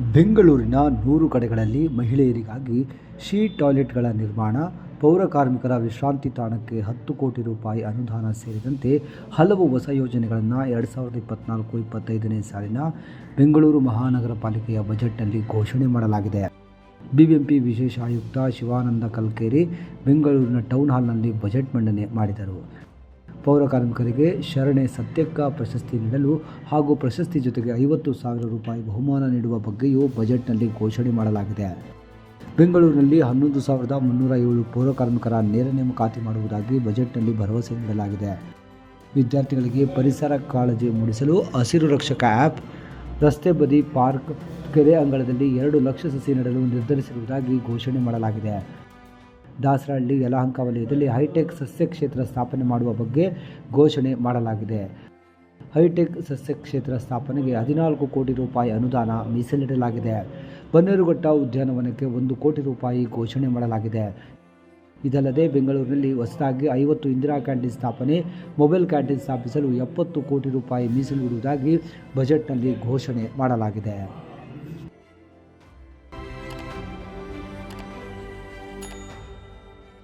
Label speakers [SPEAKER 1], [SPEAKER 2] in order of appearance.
[SPEAKER 1] ಬೆಂಗಳೂರಿನ ನೂರು ಕಡೆಗಳಲ್ಲಿ ಮಹಿಳೆಯರಿಗಾಗಿ ಶೀ ಟಾಯ್ಲೆಟ್ಗಳ ನಿರ್ಮಾಣ, ಪೌರ ಕಾರ್ಮಿಕರ ವಿಶ್ರಾಂತಿ ತಾಣಕ್ಕೆ ಹತ್ತು ಕೋಟಿ ರೂಪಾಯಿ ಅನುದಾನ ಸೇರಿದಂತೆ ಹಲವು ಹೊಸ ಯೋಜನೆಗಳನ್ನು ಎರಡು ಸಾವಿರದ ಇಪ್ಪತ್ನಾಲ್ಕು ಇಪ್ಪತ್ತೈದನೇ ಸಾಲಿನ ಬೆಂಗಳೂರು ಮಹಾನಗರ ಪಾಲಿಕೆಯ ಬಜೆಟ್ನಲ್ಲಿ ಘೋಷಣೆ ಮಾಡಲಾಗಿದೆ. ಬಿಬಿಎಂಪಿ ವಿಶೇಷ ಆಯುಕ್ತ ಶಿವಾನಂದ ಕಲ್ಕೇರಿ ಬೆಂಗಳೂರಿನ ಟೌನ್ ಹಾಲ್ನಲ್ಲಿ ಬಜೆಟ್ ಮಂಡನೆ ಮಾಡಿದರು. ಪೌರ ಕಾರ್ಮಿಕರಿಗೆ ಶರಣೆ ಸತ್ಯಕ್ಕ ಪ್ರಶಸ್ತಿ ನೀಡಲು ಹಾಗೂ ಪ್ರಶಸ್ತಿ ಜೊತೆಗೆ ಐವತ್ತು ಸಾವಿರ ರೂಪಾಯಿ ಬಹುಮಾನ ನೀಡುವ ಬಗ್ಗೆಯೂ ಬಜೆಟ್ನಲ್ಲಿ ಘೋಷಣೆ ಮಾಡಲಾಗಿದೆ. ಬೆಂಗಳೂರಿನಲ್ಲಿ ಹನ್ನೊಂದು ಸಾವಿರದ ಮುನ್ನೂರ ಏಳು ಪೌರ ಕಾರ್ಮಿಕರ ನೇರ ನೇಮಕಾತಿ ಮಾಡುವುದಾಗಿ ಬಜೆಟ್ನಲ್ಲಿ ಭರವಸೆ ನೀಡಲಾಗಿದೆ. ವಿದ್ಯಾರ್ಥಿಗಳಿಗೆ ಪರಿಸರ ಕಾಳಜಿ ಮೂಡಿಸಲು ಹಸಿರು ರಕ್ಷಕ ಆ್ಯಪ್, ರಸ್ತೆ ಬದಿ ಪಾರ್ಕ್, ಕೆರೆ ಅಂಗಳದಲ್ಲಿ ಎರಡು ಲಕ್ಷ ಸಸಿ ನೆಡಲು ನಿರ್ಧರಿಸಿರುವುದಾಗಿ ಘೋಷಣೆ ಮಾಡಲಾಗಿದೆ. ದಾಸರಹಳ್ಳಿ ಯಲಹಂಕ ವಲಯದಲ್ಲಿ ಹೈಟೆಕ್ ಸಸ್ಯ ಕ್ಷೇತ್ರ ಸ್ಥಾಪನೆ ಮಾಡುವ ಬಗ್ಗೆ ಘೋಷಣೆ ಮಾಡಲಾಗಿದೆ. ಹೈಟೆಕ್ ಸಸ್ಯ ಕ್ಷೇತ್ರ ಸ್ಥಾಪನೆಗೆ ಹದಿನಾಲ್ಕು ಕೋಟಿ ರೂಪಾಯಿ ಅನುದಾನ ಮೀಸಲಿಡಲಾಗಿದೆ. ಬನ್ನೇರುಘಟ್ಟ ಉದ್ಯಾನವನಕ್ಕೆ ಒಂದು ಕೋಟಿ ರೂಪಾಯಿ ಘೋಷಣೆ ಮಾಡಲಾಗಿದೆ. ಇದಲ್ಲದೆ ಬೆಂಗಳೂರಿನಲ್ಲಿ ಹೊಸದಾಗಿ ಐವತ್ತು ಇಂದಿರಾ ಕ್ಯಾಂಟೀನ್ ಸ್ಥಾಪನೆ, ಮೊಬೈಲ್ ಕ್ಯಾಂಟೀನ್ ಸ್ಥಾಪಿಸಲು ಎಪ್ಪತ್ತು ಕೋಟಿ ರೂಪಾಯಿ ಮೀಸಲಿಡುವುದಾಗಿ ಬಜೆಟ್ನಲ್ಲಿ ಘೋಷಣೆ ಮಾಡಲಾಗಿದೆ.